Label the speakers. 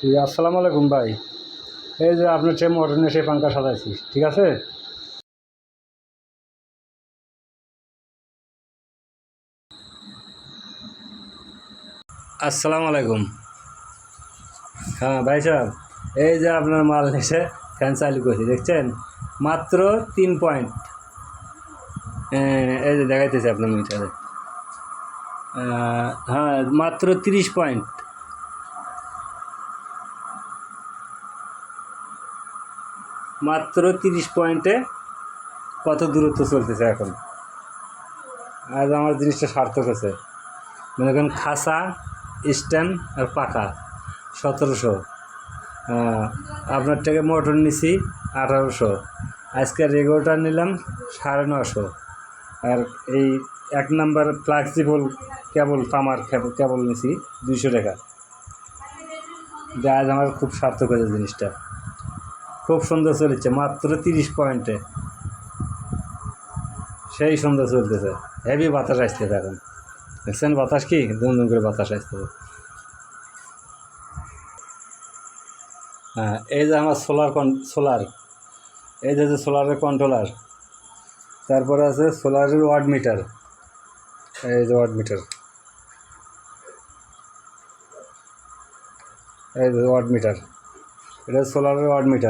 Speaker 1: জি, আসসালামু আলাইকুম ভাই। এই যে আপনার মোটর নিয়ে সেই পাঙ্খা সাজাইছি, ঠিক আছে? আসসালামু আলাইকুম। হ্যাঁ ভাই সাহেব, এই যে আপনার মাল এসে ফ্যান চালু করছি, দেখছেন? মাত্র তিন পয়েন্ট। এই যে দেখাইতেছি আপনার মিটারে হ্যাঁ মাত্র তিরিশ পয়েন্ট। মাত্র তিরিশ পয়েন্টে কত দূরত্ব চলতেছে এখন? আজ আমার জিনিসটা সার্থক আছে মনে করেন খাসা স্ট্যান্ড আর পাকা, সতেরোশো। আপনার থেকে মোটর নিছি আঠারোশো। আজকে রেগুলেটার নিলাম সাড়ে নশো আর এই এক নাম্বার ফ্লাক্সিবল কেবল তামার কেবল নিছি দুইশো টাকা। যা আজ আমার খুব সার্থক হয়েছে জিনিসটা। খুব সুন্দর চলেছে, মাত্র তিরিশ পয়েন্টে। সেই সুন্দর চলতেছে। হেভি বাতাস আসতেছে এখন। দেখছেন বাতাস কি? দুম দুম করে বাতাস আসতেছে হ্যাঁ এই যে আমার সোলার কন সোলার এই যে সোলারের কন্ট্রোলার তারপরে আছে সোলারের ওয়ার্ড মিটার এই যে ওয়ার্ড মিটার এই যে ওয়ার্ড মিটার এটা সোলারের ওয়ার্ড মিটার